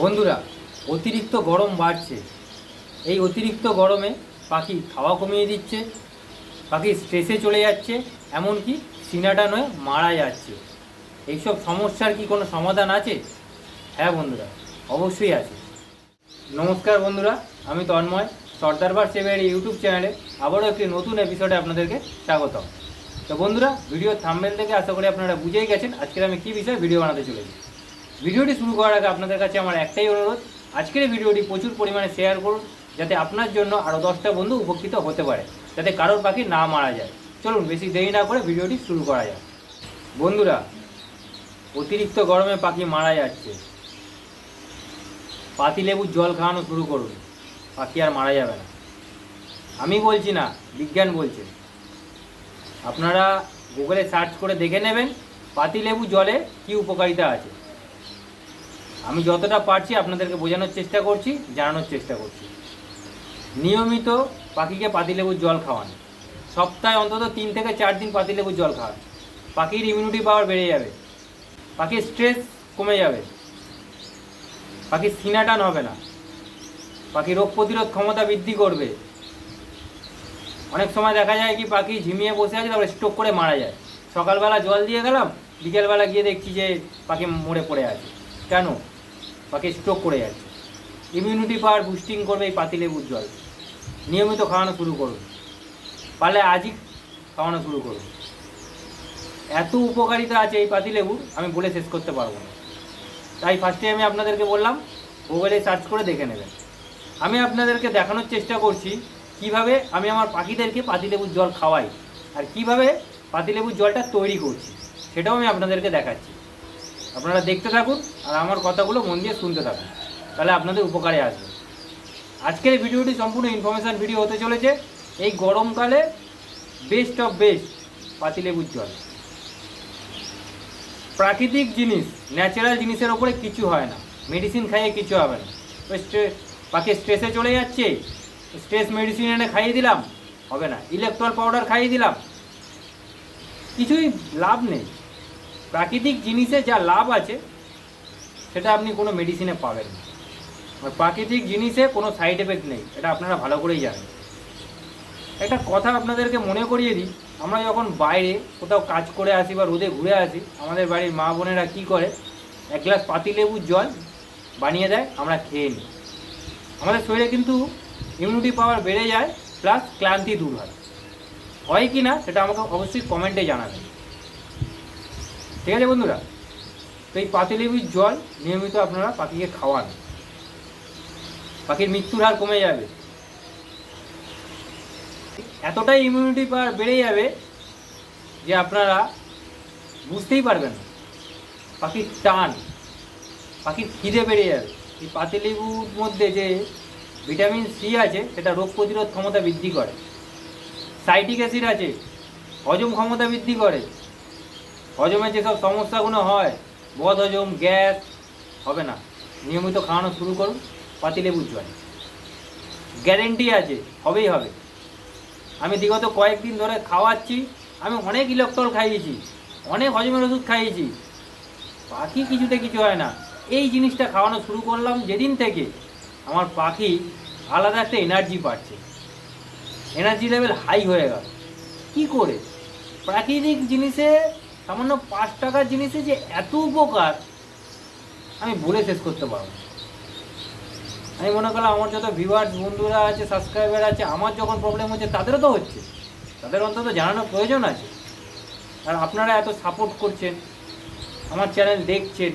বন্ধুরা, অতিরিক্ত গরম বাড়ছে। এই অতিরিক্ত গরমে পাখি খাওয়া কমিয়ে দিচ্ছে, পাখি স্ট্রেসে চলে যাচ্ছে, এমনকি সিনাটা নয়, মারা যাচ্ছে। এইসব সমস্যার কি কোনো সমাধান আছে? হ্যাঁ বন্ধুরা, অবশ্যই আছে। নমস্কার বন্ধুরা, আমি তন্ময় সর্দারবার সেবের ইউটিউব চ্যানেলে আবারও একটি নতুন এপিসোডে আপনাদেরকে স্বাগতম। তো বন্ধুরা ভিডিওর থাম্বেল থেকে আশা করি আপনারা বুঝেই গেছেন আজকের আমি কী বিষয়ে ভিডিও বানাতে চলেছি। ভিডিওটি শুরু করার আগে আপনাদের কাছে আমার একটাই অনুরোধ, আজকের ভিডিওটি প্রচুর পরিমাণে শেয়ার করুন, যাতে আপনার জন্য আরও দশটা বন্ধু উপকৃত হতে পারে, যাতে কারোর পাখি না মারা যায়। চলুন, বেশি দেরি না করে ভিডিওটি শুরু করা যাক। বন্ধুরা, অতিরিক্ত গরমে পাখি মারা যাচ্ছে। পাতিলেবুর জল খাওয়ানো শুরু করুন, পাখি আর মারা যাবে না। আমি বলছি না, বিজ্ঞান বলছে। আপনারা গুগলে সার্চ করে দেখে নেবেন পাতিলেবু জলে কি উপকারিতা আছে। আমি যতটা পারছি আপনাদেরকে বোঝানোর চেষ্টা করছি, জানানোর চেষ্টা করছি। নিয়মিত পাখিকে পাতিলেবুর জল খাওয়ান। সপ্তাহে অন্তত তিন থেকে চার দিন পাতিলেবুর জল খাওয়ান পাখির ইমিউনিটি পাওয়ার বেড়ে যাবে। পাখির স্ট্রেস কমে যাবে। পাখির সিনাটান হবে না। পাখি রোগ প্রতিরোধ ক্ষমতা বৃদ্ধি করবে। অনেক সময় দেখা যায় কি, পাখি ঝিমিয়ে বসে আছে, তারপরে স্ট্রোক করে মারা যায়। সকালবেলা জল দিয়ে গেলাম, বিকেলবেলা গিয়ে দেখছি যে পাখি মরে পড়ে আছে। কেন? পাখি স্ট্রোক করে যাচ্ছে। ইমিউনিটি পাওয়ার বুস্টিং করবে এই পাতিলেবুর জল। নিয়মিত খাওয়ানো শুরু করুন। পারলে আজই খাওয়ানো শুরু করুন। এত উপকারিতা আছে এই পাতিলেবুর আমি বলে শেষ করতে পারব না। তাই ফার্স্টে আমি আপনাদেরকে বললাম গুগলে সার্চ করে দেখে নেবেন। আমি আপনাদেরকে দেখানোর চেষ্টা করছি, কীভাবে আমি আমার পাখিদেরকে পাতিলেবুর জল খাওয়াই আর কীভাবে পাতিলেবুর জলটা তৈরি করছি, সেটাও আমি আপনাদেরকে দেখাচ্ছি। আপনারা দেখতে থাকুন আর আমার কথাগুলো মন দিয়ে শুনতে থাকুন। তাহলে আপনাদের উপকারে আসবে। আজকের ভিডিওটি সম্পূর্ণ ইনফরমেশান ভিডিও হতে চলেছে। এই গরমকালে বেস্ট অফ বেস্ট পাতিলেবুর জল। প্রাকৃতিক জিনিস ন্যাচারাল জিনিসের ওপরে কিছু হয় না। মেডিসিন খাইয়ে কিছু হবে না। পাখি স্ট্রেসে চলে যাচ্ছে। স্ট্রেস মেডিসিন এনে খাইয়ে দিলাম, হবে না। ইলেকট্রল পাউডার খাইয়ে দিলাম। কিছুই লাভ নেই। প্রাকৃতিক জিনিসে যা লাভ আছে, সেটা আপনি কোনো মেডিসিনে পাবেন না। প্রাকৃতিক জিনিসে কোনো সাইড এফেক্ট নেই, এটা আপনারা ভালো করেই জানেন। একটা কথা আপনাদেরকে মনে করিয়ে দিই, আমরা যখন বাইরে কোথাও কাজ করে আসি বা রোদে ঘুরে আসি, আমাদের বাড়ির মা বোনেরা কী করে? এক গ্লাস পাতিলেবুর জল বানিয়ে দেয়, আমরা খেয়ে নিই। আমাদের শরীরে কিন্তু ইমিউনিটি পাওয়ার বেড়ে যায় প্লাস ক্লান্তি দূর হয়। হয় কি না, সেটা আমাকে অবশ্যই কমেন্টে জানাবেন। ঠিক আছে বন্ধুরা? তো এই পাতিলেবুর জল নিয়মিত আপনারা পাখিকে খাওয়ান। পাখির মৃত্যুর হার কমে যাবে। এতটাই ইমিউনিটি পাওয়ার বেড়ে যাবে যে আপনারা বুঝতেই পারবেন পাখির টান, পাখির খিদে বেড়ে যাবে। এই পাতিলেবুর মধ্যে যে ভিটামিন সি আছে, সেটা রোগ প্রতিরোধ ক্ষমতা বৃদ্ধি করে। সাইটিক অ্যাসিড আছে, হজম ক্ষমতা বৃদ্ধি করে। হজমের যেসব সমস্যাগুলো হয় বদ হজম গ্যাস, হবে না। নিয়মিত খাওয়ানো শুরু করুন পাতিলেবুর জল। গ্যারেন্টি আছে, হবেই হবে। আমি বিগত কয়েকদিন ধরে খাওয়াচ্ছি, আমি অনেক ইলেকট্রল খাইয়েছি, অনেক হজমের ওষুধ খাইয়েছি পাখি কিছুতে কিছু হয় না। এই জিনিসটা খাওয়ানো শুরু করলাম যেদিন থেকে আমার পাখি আলাদা একটা এনার্জি পাচ্ছে। এনার্জি লেভেল হাই হয়ে গেল। কি করে? প্রাকৃতিক জিনিসে সামান্য পাঁচ টাকার জিনিসে যে এত উপকার, আমি বলে শেষ করতে পারব আমি মনে করলাম আমার যত ভিউয়ার্স বন্ধুরা আছে সাবস্ক্রাইবার আছে, আমার যখন প্রবলেম হচ্ছে, তাদেরও তো হচ্ছে। তাদের অন্তত জানানোর প্রয়োজন আছে। আর আপনারা এত সাপোর্ট করছেন, আমার চ্যানেল দেখছেন,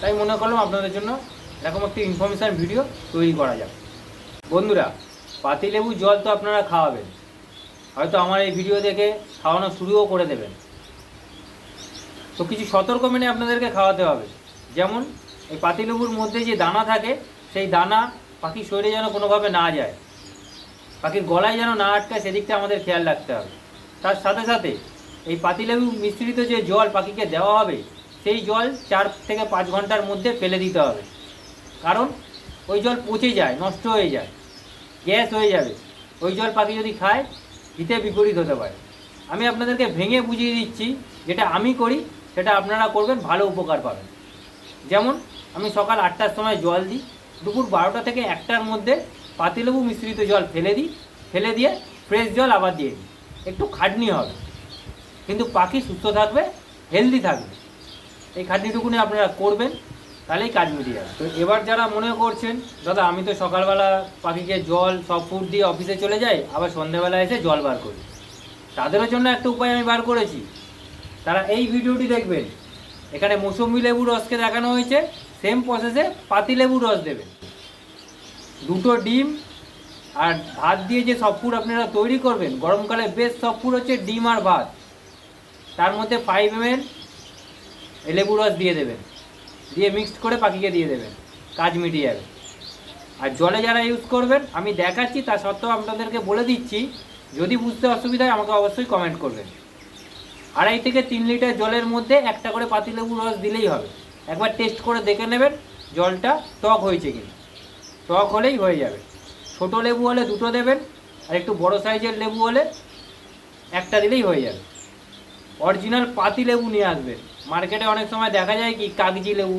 তাই মনে করলাম আপনাদের জন্য এরকম একটি ইনফরমেশান ভিডিও তৈরি করা যাক। বন্ধুরা পাতিলেবু জল তো আপনারা খাওয়াবেন। হয়তো আমার এই ভিডিও দেখে খাওয়ানো শুরুও করে দেবেন। তো কিছু সতর্ক মেনে আপনাদেরকে খাওয়াতে হবে। যেমন, এই পাতিলেবুর মধ্যে যে দানা থাকে, সেই দানা পাখির শরীরে যেন কোনোভাবে না যায়। পাখির গলায় যেন না আটকায়, সেদিকটা আমাদের খেয়াল রাখতে হবে। তার সাথে সাথে, এই পাতিলেবু মিশ্রিত যে জল পাখিকে দেওয়া হবে, সেই জল চার থেকে পাঁচ ঘণ্টার মধ্যে ফেলে দিতে হবে। কারণ, ওই জল পচে যায়, নষ্ট হয়ে যায়, গ্যাস হয়ে যাবে। ওই জল পাখি যদি খায়, হিতে বিপরীত হতে পারে। আমি আপনাদেরকে ভেঙে বুঝিয়ে দিচ্ছি, যেটা আমি করি সেটা আপনারা করবেন, ভালো উপকার পাবেন। যেমন, আমি সকাল আটটার সময় জল দিই, দুপুর বারোটা থেকে একটার মধ্যে পাতিলেবু মিশ্রিত জল ফেলে দিই, ফেলে দিয়ে ফ্রেশ জল আবার দিয়ে দিই। একটু খাটনি হবে, কিন্তু পাখি সুস্থ থাকবে হেলদি থাকবে। এই খাটনিটুকুনি আপনারা করবেন, তাহলেই কাজ মিটিয়ে যাবে। তো এবার যারা মনে করছেন, দাদা, আমি তো সকালবেলা পাখিকে জল, সব ফুড দিয়ে অফিসে চলে যাই, আবার সন্ধ্যেবেলা এসে জল বার করি। তাদেরও জন্য একটা উপায় আমি বার করেছি। তারা এই ভিডিওটি দেখবেন। এখানে মৌসুমি লেবুর রসকে দেখানো হয়েছে সেম প্রসেসে পাতি লেবুর রস দেবেন। দুটো ডিম আর ভাত দিয়ে যে সবপুর আপনারা তৈরি করবেন, গরমকালে বেস্ট সবপুর হচ্ছে ডিম আর ভাত। তার মধ্যে ফাইভ এম এল লেবু রস দিয়ে দেবেন। দিয়ে মিক্সড করে পাখিকে দিয়ে দেবেন, কাজ মিটিয়ে যাবে। আর জলে যারা ইউজ করবেন, আমি দেখাচ্ছি, তা সত্ত্বেও আপনাদেরকে বলে দিচ্ছি, যদি বুঝতে অসুবিধা হয় আমাকে অবশ্যই কমেন্ট করবেন। আড়াই থেকে তিন লিটার জলের মধ্যে একটা করে পাতিলেবু রস দিলেই হবে। একবার টেস্ট করে দেখে নেবেন, জলটা টক হয়েছে কিনা। টক হলেই হয়ে যাবে। ছোটো লেবু হলে দুটো দেবেন, আর একটু বড় সাইজের লেবু হলে একটা দিলেই হয়ে যাবে। অরিজিনাল পাতি লেবু নিয়ে আসবেন। মার্কেটে অনেক সময় দেখা যায় কি, কাগজি লেবু,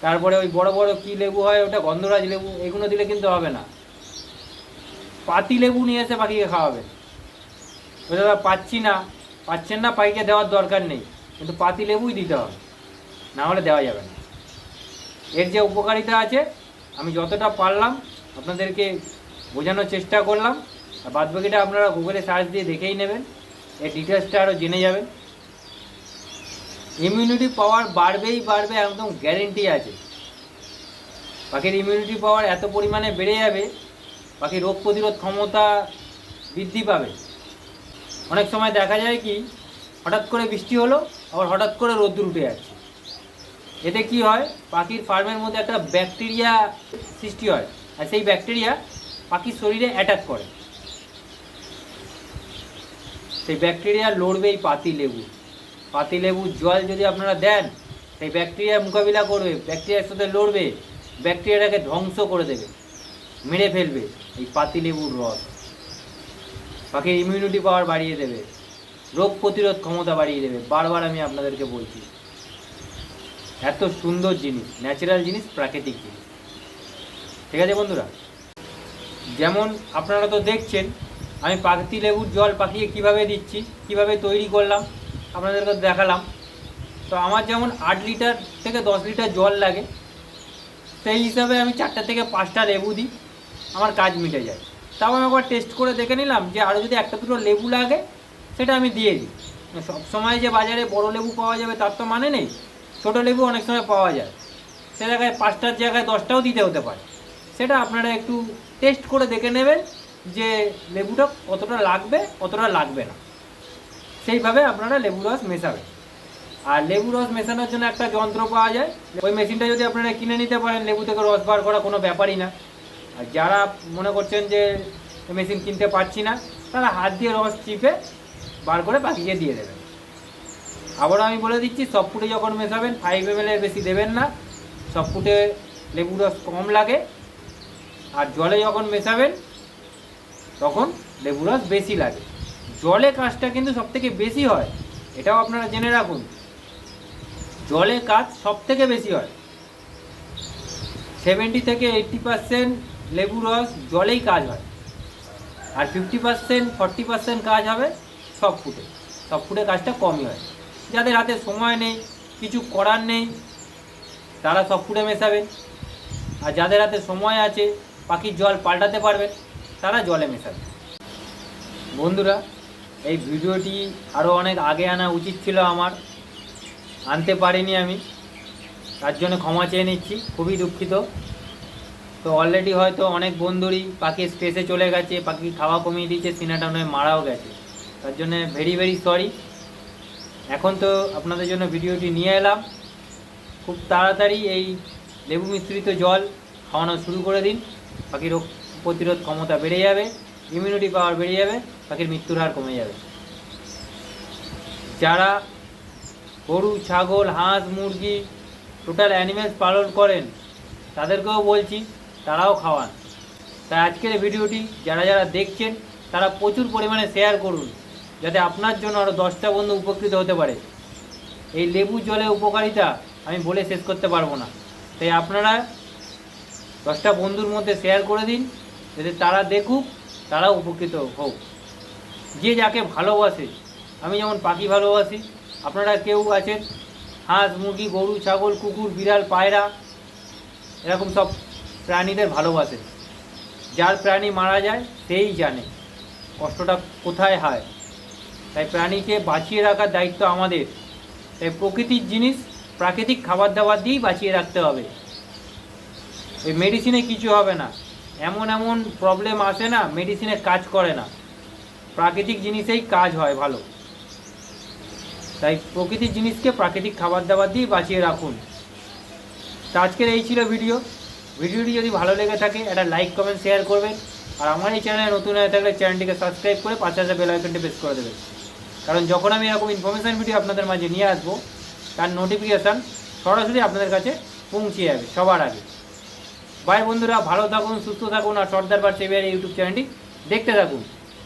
তারপরে ওই বড় বড় কি লেবু হয়, ওটা গন্ধরাজ লেবু, এগুলো দিলে কিন্তু হবে না। পাতি লেবু নিয়ে এসে পাখিকে খাওয়াবেন। ওই দাদা, পাচ্ছি না। পাচ্ছেন না পাখিকে দেওয়ার দরকার নেই। কিন্তু পাতি লেবুই দিতে হবে, না হলে দেওয়া যাবে না। এর যে উপকারিতা আছে, আমি যতটা পারলাম, আপনাদেরকে বোঝানোর চেষ্টা করলাম। আর বাদ বাকিটা আপনারা গুগলে সার্চ দিয়ে দেখেই নেবেন। এর ডিটেলসটা আরও জেনে যাবেন। ইমিউনিটি পাওয়ার বাড়বেই বাড়বে, একদম গ্যারেন্টি আছে। পাখির ইমিউনিটি পাওয়ার এত পরিমাণে বেড়ে যাবে, পাখির রোগ প্রতিরোধ ক্ষমতা বৃদ্ধি পাবে। অনেক সময় দেখা যায় কি, হঠাৎ করে বৃষ্টি হলো, আবার হঠাৎ করে রোদ্দুর উঠে যাচ্ছে। এতে কি হয়, পাখির ফার্মের মধ্যে একটা ব্যাকটেরিয়া সৃষ্টি হয়, আর সেই ব্যাকটেরিয়া পাখির শরীরে অ্যাটাক করে। সেই ব্যাকটেরিয়া লড়বে এই পাতি লেবু। পাতি লেবুর জল যদি আপনারা দেন, সেই ব্যাকটেরিয়া মোকাবিলা করবে, ব্যাকটেরিয়ার সাথে লড়বে, ব্যাকটেরিয়াটাকে ধ্বংস করে দেবে, মেরে ফেলবে এই পাতি লেবুর রস। পাখির ইমিউনিটি পাওয়ার বাড়িয়ে দেবে। রোগ প্রতিরোধ ক্ষমতা বাড়িয়ে দেবে। বারবার আমি আপনাদেরকে বলছি। এত সুন্দর জিনিস ন্যাচারাল জিনিস, প্রাকৃতিক জিনিস। ঠিক আছে বন্ধুরা? যেমন আপনারা তো দেখছেন, আমি পাতি লেবুর জল পাখিয়ে কীভাবে দিচ্ছি, কীভাবে তৈরি করলাম, আপনাদেরকে দেখালাম। তো আমার যেমন আট লিটার থেকে দশ লিটার জল লাগে, সেই হিসাবে আমি চারটা থেকে পাঁচটা লেবু দিই, আমার কাজ মিটে যায়। তাও আমি একবার টেস্ট করে দেখে নিলাম যে আরও যদি একটা দুটো লেবু লাগে, সেটা আমি দিয়ে দিই। সব সময় যে বাজারে বড় লেবু পাওয়া যাবে, তার তো মানে নেই। ছোটো লেবু অনেক সময় পাওয়া যায়। সে জায়গায় পাঁচটার জায়গায় দশটাও দিতে হতে পারে। সেটা আপনারা একটু টেস্ট করে দেখে নেবেন যে লেবুটা কতটা লাগবে কতটা লাগবে না। সেইভাবে আপনারা লেবু রস মেশাবেন। আর লেবু রস মেশানোর জন্য একটা যন্ত্র পাওয়া যায়। ওই মেশিনটা যদি আপনারা কিনে নিতে পারেন, লেবু থেকে রস বার করা কোনো ব্যাপারই না। আর যারা মনে করছেন যে মেশিন কিনতে পারছি না, তারা হাত দিয়ে রস চিপে বার করে পাখিকে দিয়ে দেবেন। আবারও আমি বলে দিচ্ছি, সব ফুটে যখন মেশাবেন ফাইভ এম বেশি দেবেন না। সব ফুটে লেবু রস কম লাগে। আর জলে যখন মেশাবেন, তখন লেবু রস বেশি লাগে। জলে কাজটা কিন্তু সব থেকে বেশি হয়, এটাও আপনারা জেনে রাখুন। জলে কাজ সব থেকে বেশি হয়। সেভেন্টি থেকে এইটটি পার্সেন্ট লেবু রস জলেই কাজ হয়। আর ফিফটি পার্সেন্ট ফর্টি পার্সেন্ট কাজ হবে সব ফুটে। সব ফুটে কাজটা কমই হয়। যাদের হাতে সময় নেই, কিছু করার নেই, তারা সব ফুটে মেশাবেন আর যাদের হাতে সময় আছে, পাখির জল পাল্টাতে পারবেন তারা জলে মেশাবেন বন্ধুরা, এই ভিডিওটি আরও অনেক আগে আনা উচিত ছিল আমার। আনতে পারিনি আমি। তার জন্য ক্ষমা চেয়ে নিচ্ছি। খুবই দুঃখিত। তো অলরেডি হয়তো অনেক বন্ধুরই পাখি স্ট্রেসে চলে গেছে, পাখি খাওয়া কমিয়ে দিয়েছে, সিনাটা নয়, মারাও গেছে। তার জন্য ভেরি ভেরি সরি এখন তো আপনাদের জন্য ভিডিওটি নিয়ে এলাম। খুব তাড়াতাড়ি এই লেবু মিশ্রিত জল খাওয়ানো শুরু করে দিন। পাখির রোগ প্রতিরোধ ক্ষমতা বেড়ে যাবে ইমিউনিটি পাওয়ার বেড়ে যাবে, পাখির মৃত্যুর হার কমে যাবে। যারা গরু, ছাগল, হাঁস, মুরগি টোটাল অ্যানিমেলস পালন করেন, তাদেরকেও বলছি তারাও খাওয়ান। তাই আজকের ভিডিওটি যারা যারা দেখছেন, তারা প্রচুর পরিমাণে শেয়ার করুন, যাতে আপনার জন্য আরও দশটা বন্ধু উপকৃত হতে পারে। এই লেবু জলের উপকারিতা আমি বলে শেষ করতে পারব না। তাই আপনারা দশটা বন্ধুর মধ্যে শেয়ার করে দিন, যাতে তারা দেখুক তারা উপকৃত হোক। যে যাকে ভালোবাসে, আমি যেমন পাখি ভালোবাসি, আপনারা কেউ আছেন, হাঁস, মুরগি, গরু, ছাগল, কুকুর, বিড়াল, পায়রা, এরকম সব প্রাণীদের ভালোবাসে। যার প্রাণী মারা যায়, সেই জানে কষ্টটা কোথায় হয়। তাই প্রাণীকে বাঁচিয়ে রাখার দায়িত্ব আমাদের। তাই প্রকৃতির জিনিস প্রাকৃতিক খাবার দাবার দিয়েই বাঁচিয়ে রাখতে হবে। ওই মেডিসিনে কিছু হবে না। এমন এমন প্রবলেম আসে না মেডিসিনে কাজ করে না। প্রাকৃতিক জিনিসেই কাজ হয় ভালো। তাই প্রকৃতির জিনিসকে প্রাকৃতিক খাবার দাবার দিয়ে বাঁচিয়ে রাখুন। তো আজকের এই ছিল ভিডিও ভিডিওটি যদি ভালো লেগে থাকে, একটা লাইক কমেন্ট শেয়ার করবেন আর আমার এই চ্যানেলে নতুন হয়ে থাকলে চ্যানেলটিকে সাবস্ক্রাইব করে পাশে আসা বেল আইকনটি প্রেস করে দেবেন কারণ যখন আমি এরকম ইনফরমেশান ভিডিও আপনাদের মাঝে নিয়ে আসব, তার নোটিফিকেশান সরাসরি আপনাদের কাছে পৌঁছে যাবে, সবার আগে। বাই বন্ধুরা, ভালো থাকুন, সুস্থ থাকুন, আর সর্দার বার চেবিয়ার ইউটিউব চ্যানেলটি দেখতে থাকুন।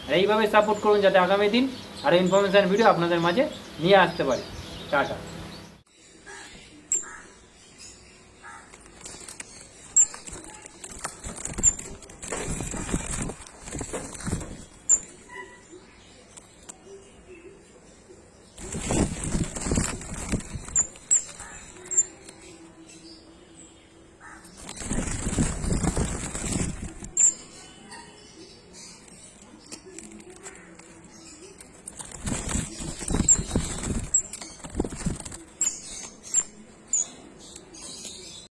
আর এইভাবে সাপোর্ট করুন যাতে আগামী দিন আরও ইনফরমেশান ভিডিও আপনাদের মাঝে নিয়ে আসতে পারি। টাটা।